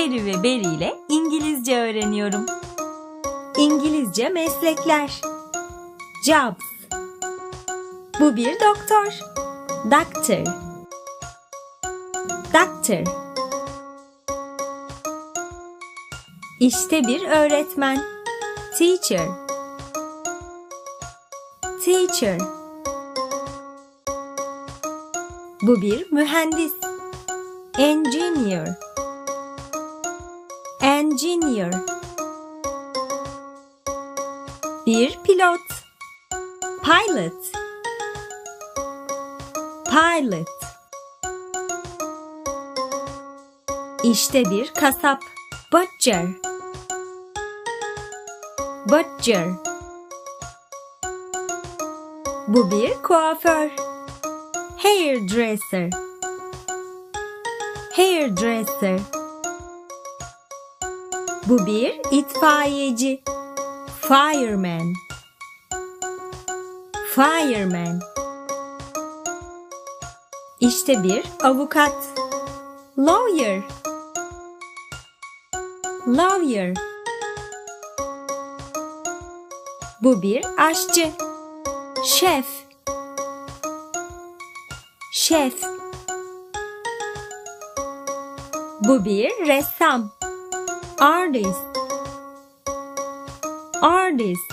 Carrie ve Barry ile İngilizce öğreniyorum. İngilizce meslekler. Jobs. Bu bir doktor. Doctor. Doctor. İşte bir öğretmen. Teacher. Teacher. Bu bir mühendis. Engineer. Engineer. Bir pilot. Pilot. Pilot. İşte bir kasap. Butcher. Butcher. Bu bir kuaför. Hairdresser. Hairdresser. Bu bir itfaiyeci. Fireman. Fireman. İşte bir avukat. Lawyer. Lawyer. Bu bir aşçı. Şef. Şef. Bu bir ressam. Artist. Artist.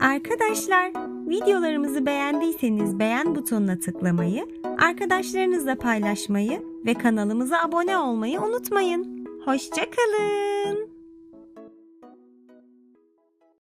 Arkadaşlar, videolarımızı beğendiyseniz beğen butonuna tıklamayı, arkadaşlarınızla paylaşmayı ve kanalımıza abone olmayı unutmayın. Hoşçakalın.